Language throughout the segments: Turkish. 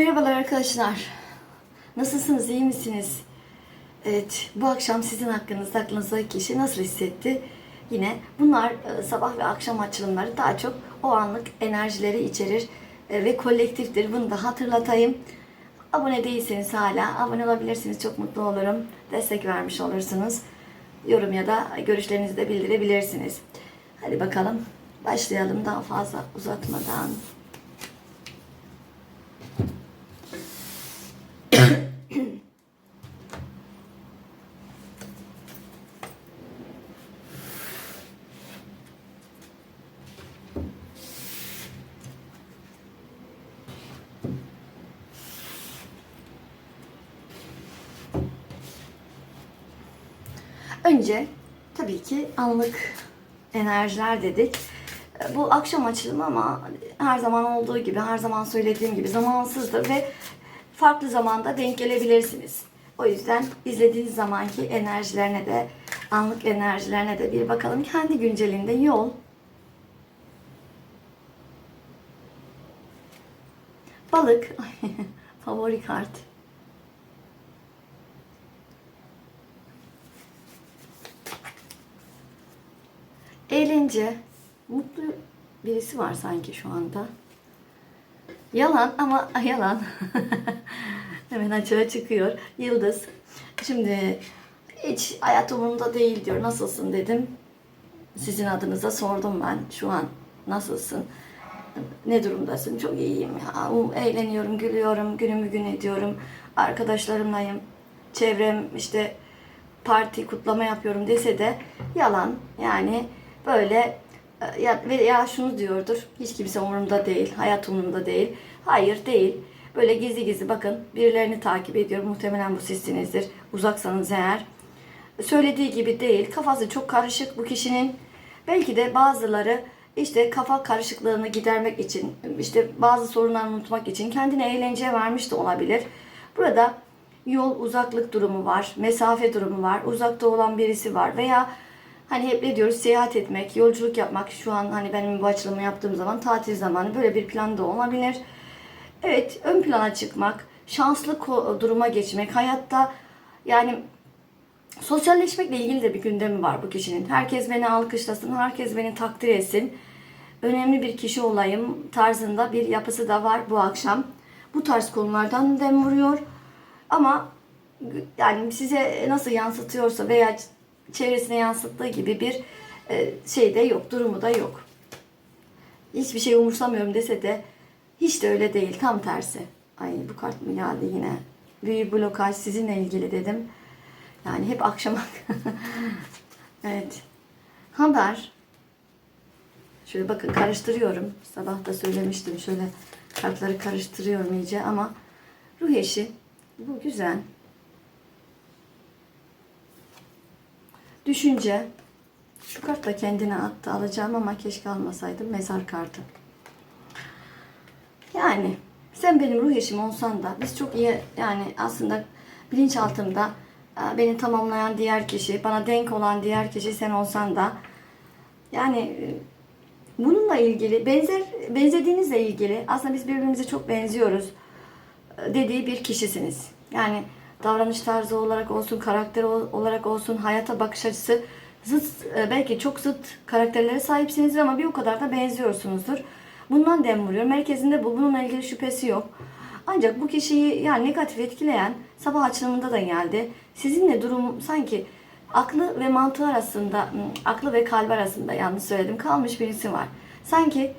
Merhabalar arkadaşlar. Nasılsınız, iyi misiniz? Evet, bu akşam sizin hakkınızda aklınızdaki kişi nasıl hissetti? Yine bunlar e, sabah ve akşam açılımları daha çok o anlık enerjileri içerir e, ve kolektiftir. Bunu da hatırlatayım. Abone değilseniz hala abone olabilirsiniz. Çok mutlu olurum. Destek vermiş olursunuz. Yorum ya da görüşlerinizi de bildirebilirsiniz. Hadi bakalım başlayalım daha fazla uzatmadan. Önce tabii ki anlık enerjiler dedik. Bu akşam açılımı ama her zaman olduğu gibi, her zaman söylediğim gibi zamansızdır ve farklı zamanda denk gelebilirsiniz. O yüzden izlediğiniz zamanki enerjilerine de, anlık enerjilerine de bir bakalım. Kendi güncelinde yol. Balık. Favori kart. Eğlence. Mutlu birisi var sanki şu anda. Yalan ama yalan. Hemen açığa çıkıyor. Yıldız. Şimdi hiç hayat umurumda değil diyor. Nasılsın dedim. Sizin adınıza sordum ben. Şu an nasılsın? Ne durumdasın? Çok iyiyim ya. Um, Eğleniyorum, gülüyorum, günümü gün ediyorum. Arkadaşlarımlayım. Çevrem işte parti kutlama yapıyorum dese de yalan. Yani böyle e, ya veya şunu diyordur. Hiç kimse umurumda değil. Hayat umurumda değil. Hayır değil. Böyle gizli gizli bakın birilerini takip ediyor. Muhtemelen bu sizsinizdir. Uzaksanız eğer. Söylediği gibi değil. Kafası çok karışık bu kişinin. Belki de bazıları işte kafa karışıklığını gidermek için, işte bazı sorunları unutmak için kendine eğlenceye vermiş de olabilir. Burada yol uzaklık durumu var, mesafe durumu var, uzakta olan birisi var veya hani hep ne diyoruz seyahat etmek, yolculuk yapmak şu an hani benim bu açılımı yaptığım zaman tatil zamanı böyle bir plan da olabilir. Evet ön plana çıkmak, şanslı duruma geçmek, hayatta yani sosyalleşmekle ilgili de bir gündemi var bu kişinin. Herkes beni alkışlasın, herkes beni takdir etsin. Önemli bir kişi olayım tarzında bir yapısı da var bu akşam. Bu tarz konulardan dem vuruyor. Ama yani size nasıl yansıtıyorsa veya çevresine yansıttığı gibi bir e, şey de yok, durumu da yok. Hiçbir şey umursamıyorum dese de hiç de öyle değil, tam tersi. Ay bu kart mı geldi yine? Büyü blokaj sizinle ilgili dedim. Yani hep akşama. evet. Haber. Şöyle bakın karıştırıyorum. Sabah da söylemiştim. Şöyle kartları karıştırıyorum iyice ama ruh eşi. Bu güzel. Düşünce. Şu kart da kendine attı. Alacağım ama keşke almasaydım. Mezar kartı. Yani sen benim ruh eşim olsan da biz çok iyi yani aslında bilinçaltımda e, beni tamamlayan diğer kişi, bana denk olan diğer kişi sen olsan da yani e, bununla ilgili benzer benzediğinizle ilgili aslında biz birbirimize çok benziyoruz e, dediği bir kişisiniz. Yani davranış tarzı olarak olsun, karakter ol- olarak olsun, hayata bakış açısı zıt e, belki çok zıt karakterlere sahipsinizdir ama bir o kadar da benziyorsunuzdur. Bundan dem vuruyor. Merkezinde bu. Bununla ilgili şüphesi yok. Ancak bu kişiyi yani negatif etkileyen sabah açılımında da geldi. Sizinle durum sanki aklı ve mantığı arasında, aklı ve kalbi arasında yanlış söyledim kalmış birisi var. Sanki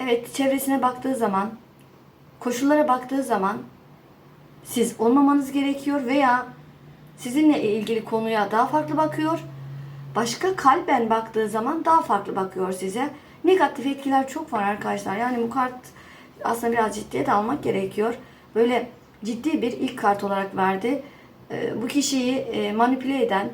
evet çevresine baktığı zaman, koşullara baktığı zaman siz olmamanız gerekiyor veya sizinle ilgili konuya daha farklı bakıyor. Başka kalben baktığı zaman daha farklı bakıyor size. Negatif etkiler çok var arkadaşlar. Yani bu kart aslında biraz ciddiye de almak gerekiyor. Böyle ciddi bir ilk kart olarak verdi. Ee, bu kişiyi e, manipüle eden,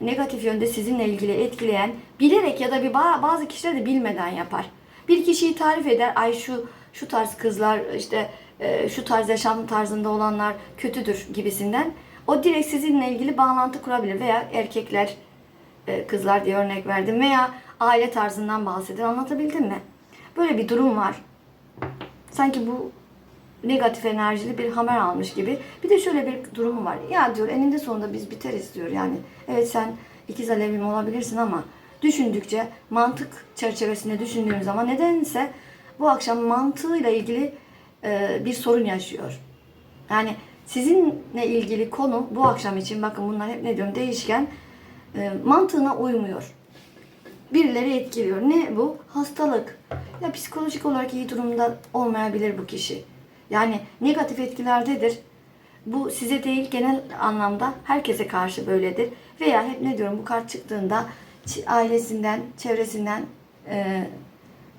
negatif yönde sizinle ilgili etkileyen, bilerek ya da bir ba- bazı kişiler de bilmeden yapar. Bir kişiyi tarif eder. Ay şu şu tarz kızlar işte e, şu tarz yaşam tarzında olanlar kötüdür gibisinden. O direkt sizinle ilgili bağlantı kurabilir veya erkekler e, kızlar diye örnek verdim veya aile tarzından bahsediyor. Anlatabildim mi? Böyle bir durum var. Sanki bu negatif enerjili bir hamer almış gibi. Bir de şöyle bir durumu var. Ya diyor eninde sonunda biz biteriz diyor yani. Evet sen ikiz alevim olabilirsin ama düşündükçe mantık çerçevesinde düşündüğün zaman nedense bu akşam mantığıyla ilgili e, bir sorun yaşıyor. Yani sizinle ilgili konu bu akşam için bakın bunlar hep ne diyorum değişken e, mantığına uymuyor. Birileri etkiliyor. Ne bu? Hastalık. Ya psikolojik olarak iyi durumda olmayabilir bu kişi. Yani negatif etkilerdedir. Bu size değil genel anlamda herkese karşı böyledir. Veya hep ne diyorum bu kart çıktığında ailesinden, çevresinden e,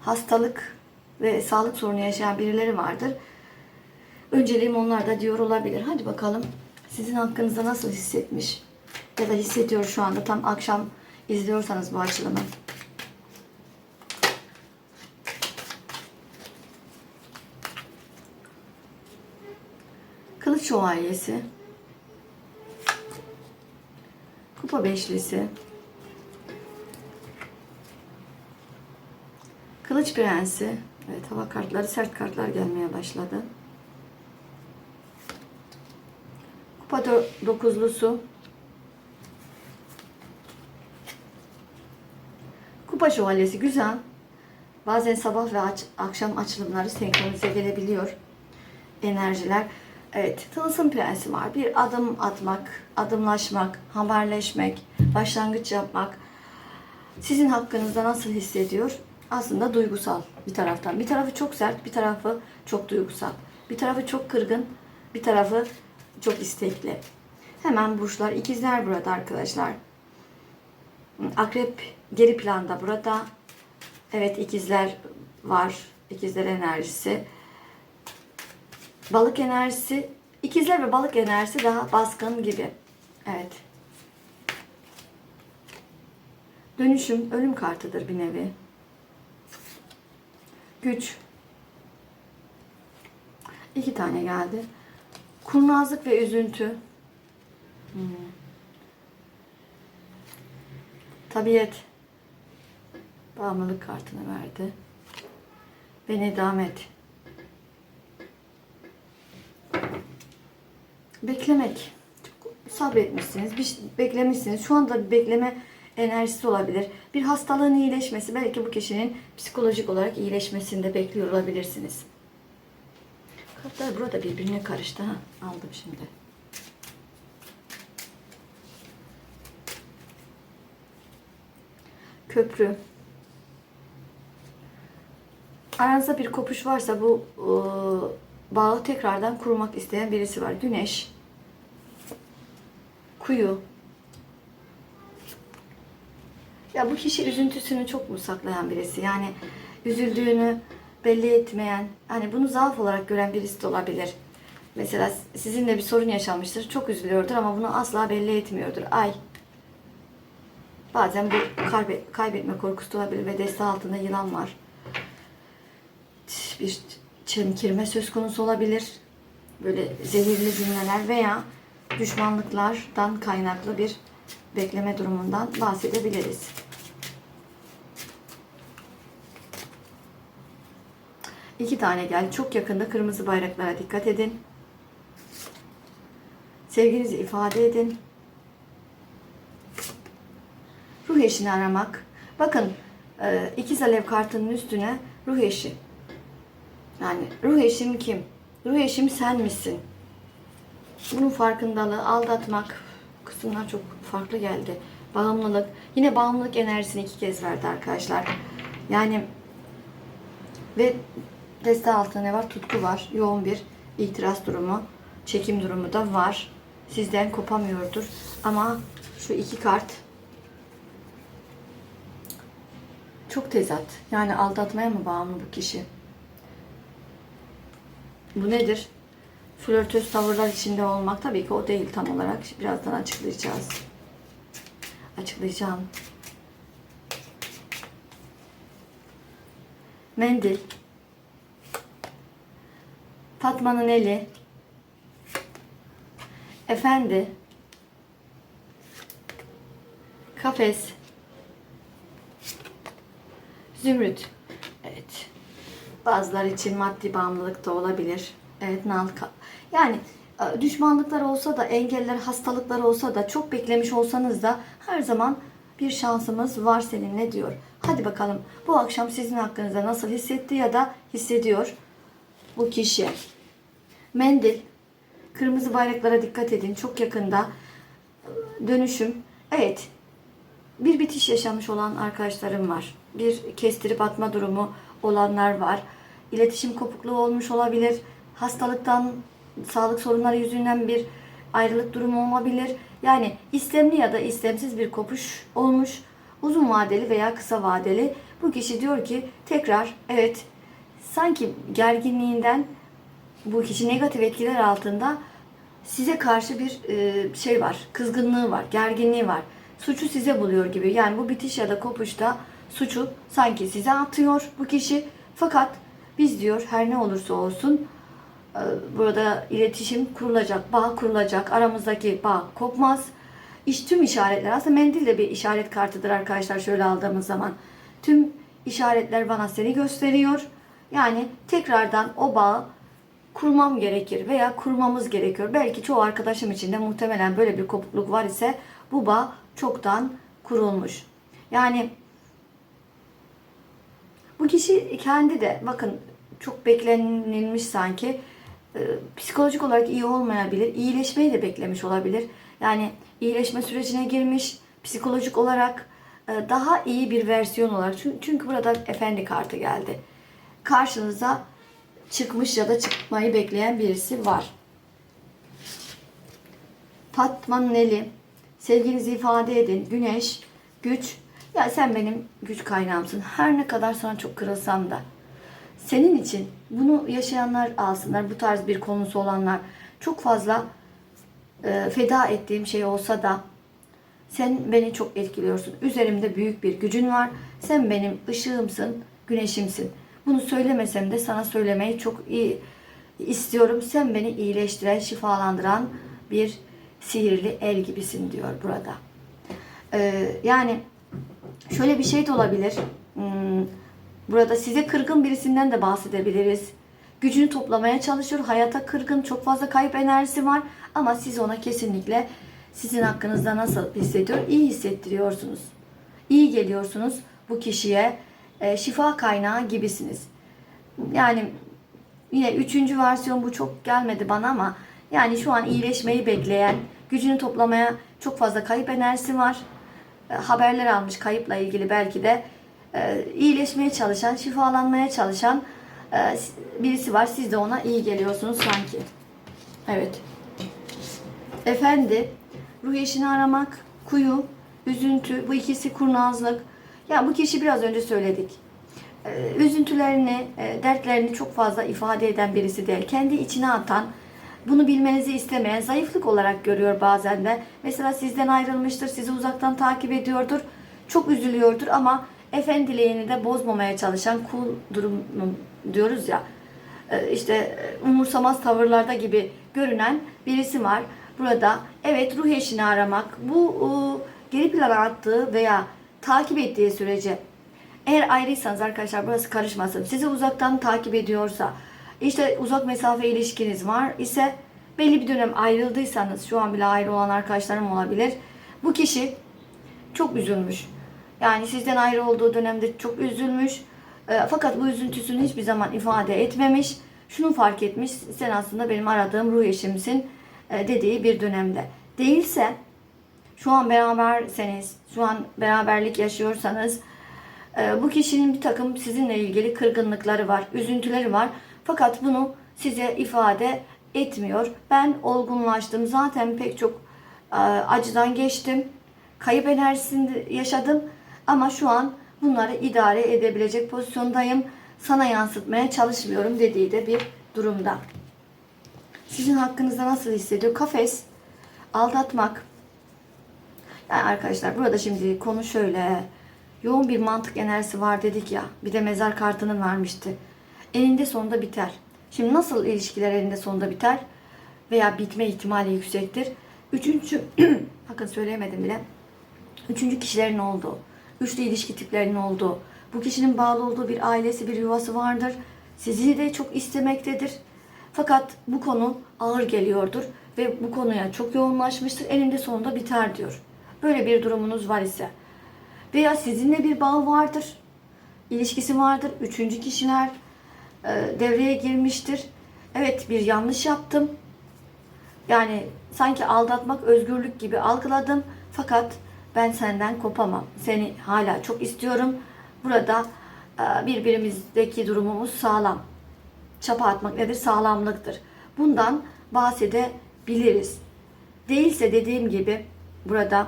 hastalık ve sağlık sorunu yaşayan birileri vardır. Önceliğim onlar da diyor olabilir. Hadi bakalım sizin hakkınızda nasıl hissetmiş ya da hissediyor şu anda tam akşam izliyorsanız bu açılımı. Kılıç şövalyesi. Kupa beşlisi. Kılıç prensi. Evet hava kartları sert kartlar gelmeye başladı. Kupa dö- dokuzlusu. Kupa şövalyesi güzel. Bazen sabah ve aç- akşam açılımları senkronize gelebiliyor. Enerjiler. Evet, tılsım prensi var. Bir adım atmak, adımlaşmak, haberleşmek, başlangıç yapmak. Sizin hakkınızda nasıl hissediyor? Aslında duygusal bir taraftan. Bir tarafı çok sert, bir tarafı çok duygusal. Bir tarafı çok kırgın, bir tarafı çok istekli. Hemen burçlar, ikizler burada arkadaşlar. Akrep geri planda burada. Evet ikizler var. İkizler enerjisi. Balık enerjisi, ikizler ve balık enerjisi daha baskın gibi. Evet. Dönüşüm, ölüm kartıdır bir nevi. Güç. İki tane geldi. Kurnazlık ve üzüntü. Hmm. Tabiat. Bağımlılık kartını verdi. Ve nedamet. Beklemek. Sabretmişsiniz. Bir şey- beklemişsiniz. Şu anda bir bekleme enerjisi olabilir. Bir hastalığın iyileşmesi. Belki bu kişinin psikolojik olarak iyileşmesini de bekliyor olabilirsiniz. Kartlar burada birbirine karıştı. Ha, aldım şimdi. Köprü. Aranızda bir kopuş varsa bu e, bağı tekrardan kurmak isteyen birisi var. Güneş. Kuyu. Ya bu kişi üzüntüsünü çok mu saklayan birisi? Yani üzüldüğünü belli etmeyen, hani bunu zaaf olarak gören birisi de olabilir. Mesela sizinle bir sorun yaşanmıştır. Çok üzülüyordur ama bunu asla belli etmiyordur. Ay. Bazen bu kaybe- kaybetme korkusu olabilir ve deste altında yılan var. Bir çemkirme söz konusu olabilir. Böyle zehirli cümleler veya düşmanlıklardan kaynaklı bir bekleme durumundan bahsedebiliriz. İki tane geldi. Çok yakında kırmızı bayraklara dikkat edin. Sevginizi ifade edin. Ruh eşini aramak. Bakın e, ikiz alev kartının üstüne ruh eşi. Yani ruh eşim kim? Ruh eşim sen misin? Bunun farkındalığı, aldatmak kısımlar çok farklı geldi. Bağımlılık. Yine bağımlılık enerjisini iki kez verdi arkadaşlar. Yani ve deste altında ne var? Tutku var. Yoğun bir itiraz durumu, çekim durumu da var. Sizden kopamıyordur. Ama şu iki kart çok tezat. Yani aldatmaya mı bağımlı bu kişi? Bu nedir? Flörtöz tavırlar içinde olmak tabii ki o değil tam olarak. Birazdan açıklayacağız. Açıklayacağım. Mendil. Fatma'nın eli. Efendi. Kafes. Zümrüt. Evet. Bazıları için maddi bağımlılık da olabilir. Evet nal Yani e, düşmanlıklar olsa da engeller, hastalıklar olsa da çok beklemiş olsanız da her zaman bir şansımız var seninle diyor. Hadi bakalım bu akşam sizin hakkınızda nasıl hissetti ya da hissediyor bu kişi. Mendil, kırmızı bayraklara dikkat edin. Çok yakında dönüşüm. Evet, bir bitiş yaşamış olan arkadaşlarım var. Bir kestirip atma durumu olanlar var. İletişim kopukluğu olmuş olabilir. Hastalıktan, sağlık sorunları yüzünden bir ayrılık durumu olabilir. Yani istemli ya da istemsiz bir kopuş olmuş. Uzun vadeli veya kısa vadeli. Bu kişi diyor ki tekrar evet sanki gerginliğinden bu kişi negatif etkiler altında size karşı bir e, şey var, kızgınlığı var, gerginliği var. Suçu size buluyor gibi. Yani bu bitiş ya da kopuşta suçu sanki size atıyor bu kişi. Fakat biz diyor her ne olursa olsun e, burada iletişim kurulacak, bağ kurulacak, aramızdaki bağ kopmaz. İş tüm işaretler aslında mendil de bir işaret kartıdır arkadaşlar şöyle aldığımız zaman. Tüm işaretler bana seni gösteriyor. Yani tekrardan o bağı kurmam gerekir veya kurmamız gerekiyor. Belki çoğu arkadaşım için de muhtemelen böyle bir kopukluk var ise bu bağ çoktan kurulmuş. Yani bu kişi kendi de bakın çok beklenilmiş sanki e, psikolojik olarak iyi olmayabilir. İyileşmeyi de beklemiş olabilir. Yani iyileşme sürecine girmiş psikolojik olarak e, daha iyi bir versiyon olarak. Çünkü, burada efendi kartı geldi. Karşınıza çıkmış ya da çıkmayı bekleyen birisi var. Fatma'nın eli. Sevginizi ifade edin. Güneş, güç. Ya sen benim güç kaynağımsın. Her ne kadar sana çok kırılsam da. Senin için bunu yaşayanlar alsınlar. Bu tarz bir konusu olanlar. Çok fazla e, feda ettiğim şey olsa da sen beni çok etkiliyorsun. Üzerimde büyük bir gücün var. Sen benim ışığımsın, güneşimsin. Bunu söylemesem de sana söylemeyi çok iyi istiyorum. Sen beni iyileştiren, şifalandıran bir sihirli el gibisin diyor burada. Ee, yani şöyle bir şey de olabilir. Hmm, burada size kırgın birisinden de bahsedebiliriz. Gücünü toplamaya çalışıyor. Hayata kırgın, çok fazla kayıp enerjisi var. Ama siz ona kesinlikle sizin hakkınızda nasıl hissediyor? İyi hissettiriyorsunuz. İyi geliyorsunuz bu kişiye. E, şifa kaynağı gibisiniz. Yani yine üçüncü versiyon bu çok gelmedi bana ama yani şu an iyileşmeyi bekleyen, gücünü toplamaya çok fazla kayıp enerjisi var. E, haberler almış kayıpla ilgili belki de e, iyileşmeye çalışan, şifalanmaya çalışan birisi var. Siz de ona iyi geliyorsunuz sanki. Evet. Efendi, ruh eşini aramak, kuyu, üzüntü, bu ikisi kurnazlık. Ya bu kişi biraz önce söyledik. Ee, üzüntülerini, e, dertlerini çok fazla ifade eden birisi değil. Kendi içine atan, bunu bilmenizi istemeyen, zayıflık olarak görüyor bazen de. Mesela sizden ayrılmıştır, sizi uzaktan takip ediyordur. Çok üzülüyordur ama efendiliğini de bozmamaya çalışan cool durum diyoruz ya. e, işte e, umursamaz tavırlarda gibi görünen birisi var. Burada evet ruh eşini aramak, bu geri plana attığı veya takip ettiği sürece eğer ayrıysanız arkadaşlar burası karışmasın. Sizi uzaktan takip ediyorsa işte uzak mesafe ilişkiniz var ise belli bir dönem ayrıldıysanız şu an bile ayrı olan arkadaşlarım olabilir. Bu kişi çok üzülmüş. Yani sizden ayrı olduğu dönemde çok üzülmüş. E, fakat bu üzüntüsünü hiçbir zaman ifade etmemiş. Şunu fark etmiş. Sen aslında benim aradığım ruh eşimsin e, dediği bir dönemde. Değilse şu an beraberseniz, şu an beraberlik yaşıyorsanız e, bu kişinin bir takım sizinle ilgili kırgınlıkları var, üzüntüleri var. Fakat bunu size ifade etmiyor. Ben olgunlaştım. Zaten pek çok e, acıdan geçtim. Kayıp enerjisini yaşadım. Ama şu an bunları idare edebilecek pozisyondayım. Sana yansıtmaya çalışmıyorum dediği de bir durumda. Sizin hakkınızda nasıl hissediyor? Kafes, aldatmak. Yani arkadaşlar burada şimdi konu şöyle. Yoğun bir mantık enerjisi var dedik ya. Bir de mezar kartının vermişti. Eninde sonunda biter. Şimdi nasıl ilişkiler eninde sonunda biter? Veya bitme ihtimali yüksektir. Üçüncü, bakın söyleyemedim bile. Üçüncü kişilerin olduğu, üçlü ilişki tiplerinin olduğu, bu kişinin bağlı olduğu bir ailesi, bir yuvası vardır. Sizi de çok istemektedir. Fakat bu konu ağır geliyordur ve bu konuya çok yoğunlaşmıştır. Eninde sonunda biter diyor. Böyle bir durumunuz var ise veya sizinle bir bağ vardır, ilişkisi vardır, üçüncü kişiler e, devreye girmiştir. Evet bir yanlış yaptım. Yani sanki aldatmak özgürlük gibi algıladım. Fakat ben senden kopamam. Seni hala çok istiyorum. Burada e, birbirimizdeki durumumuz sağlam. Çapa atmak nedir? Sağlamlıktır. Bundan bahsedebiliriz. Değilse dediğim gibi burada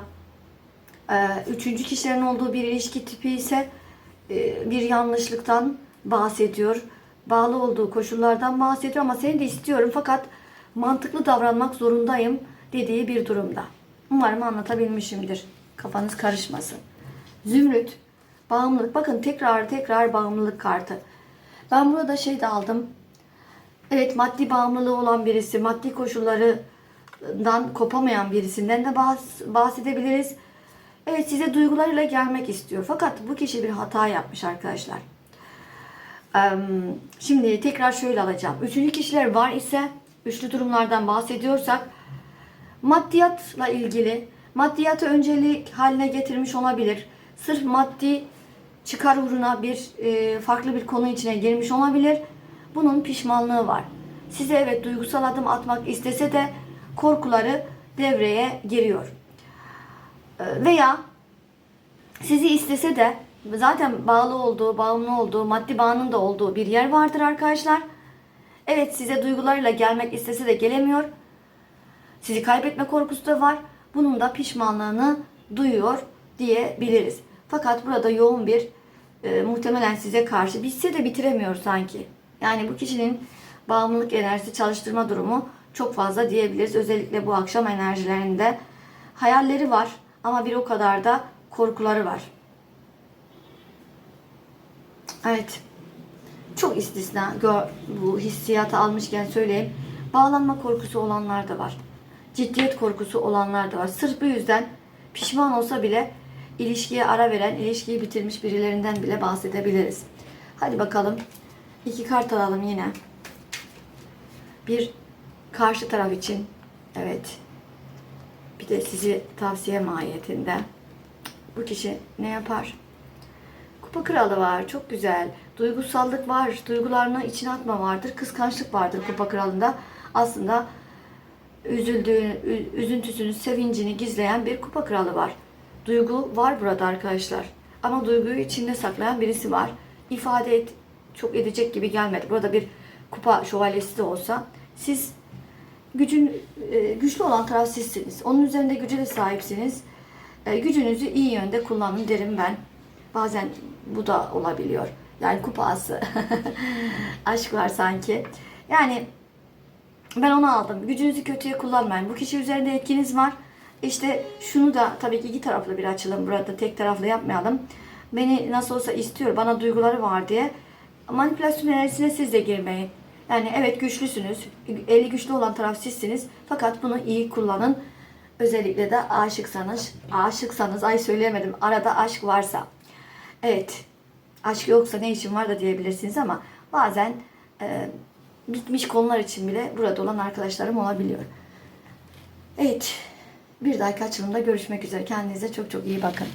üçüncü kişilerin olduğu bir ilişki tipi ise e, bir yanlışlıktan bahsediyor. Bağlı olduğu koşullardan bahsediyor ama seni de istiyorum fakat mantıklı davranmak zorundayım dediği bir durumda. Umarım anlatabilmişimdir. Kafanız karışmasın. Zümrüt, bağımlılık. Bakın tekrar tekrar bağımlılık kartı. Ben burada şey de aldım. Evet maddi bağımlılığı olan birisi, maddi koşullarından kopamayan birisinden de bahs- bahsedebiliriz. Evet size duygularıyla gelmek istiyor. Fakat bu kişi bir hata yapmış arkadaşlar. Şimdi tekrar şöyle alacağım. Üçüncü kişiler var ise üçlü durumlardan bahsediyorsak maddiyatla ilgili maddiyatı öncelik haline getirmiş olabilir. Sırf maddi çıkar uğruna bir e, farklı bir konu içine girmiş olabilir. Bunun pişmanlığı var. Size evet duygusal adım atmak istese de korkuları devreye giriyor. E, veya sizi istese de zaten bağlı olduğu, bağımlı olduğu, maddi bağının da olduğu bir yer vardır arkadaşlar. Evet size duygularıyla gelmek istese de gelemiyor. Sizi kaybetme korkusu da var. Bunun da pişmanlığını duyuyor diyebiliriz. Fakat burada yoğun bir e, muhtemelen size karşı bitse de bitiremiyor sanki. Yani bu kişinin bağımlılık enerjisi çalıştırma durumu çok fazla diyebiliriz. Özellikle bu akşam enerjilerinde hayalleri var ama bir o kadar da korkuları var. Evet. Çok istisna bu hissiyatı almışken söyleyeyim. Bağlanma korkusu olanlar da var. Ciddiyet korkusu olanlar da var. Sırf bu yüzden pişman olsa bile ilişkiye ara veren, ilişkiyi bitirmiş birilerinden bile bahsedebiliriz. Hadi bakalım. İki kart alalım yine. Bir karşı taraf için. Evet. Bir de sizi tavsiye mahiyetinde. Bu kişi ne yapar? Kupa kralı var. Çok güzel. Duygusallık var. Duygularını içine atma vardır. Kıskançlık vardır kupa kralında. Aslında üzüldüğünü, üzüntüsünü, sevincini gizleyen bir kupa kralı var. Duygu var burada arkadaşlar. Ama duyguyu içinde saklayan birisi var. İfade et, çok edecek gibi gelmedi. Burada bir kupa şövalyesi de olsa siz gücün e, güçlü olan taraf sizsiniz. Onun üzerinde güce de sahipsiniz. E, gücünüzü iyi yönde kullanın derim ben. Bazen bu da olabiliyor. Yani kupası. Aşk var sanki. Yani ben onu aldım. Gücünüzü kötüye kullanmayın. Bu kişi üzerinde etkiniz var. İşte şunu da tabii ki iki taraflı bir açılım. Burada tek taraflı yapmayalım. Beni nasıl olsa istiyor. Bana duyguları var diye. Manipülasyon enerjisine siz de girmeyin. Yani evet güçlüsünüz. Eli güçlü olan taraf sizsiniz. Fakat bunu iyi kullanın. Özellikle de aşıksanız, aşıksanız, ay söyleyemedim. Arada aşk varsa. Evet. Aşk yoksa ne işin var da diyebilirsiniz ama bazen e, bitmiş konular için bile burada olan arkadaşlarım olabiliyor. Evet. Bir dahaki açılımda görüşmek üzere. Kendinize çok çok iyi bakın.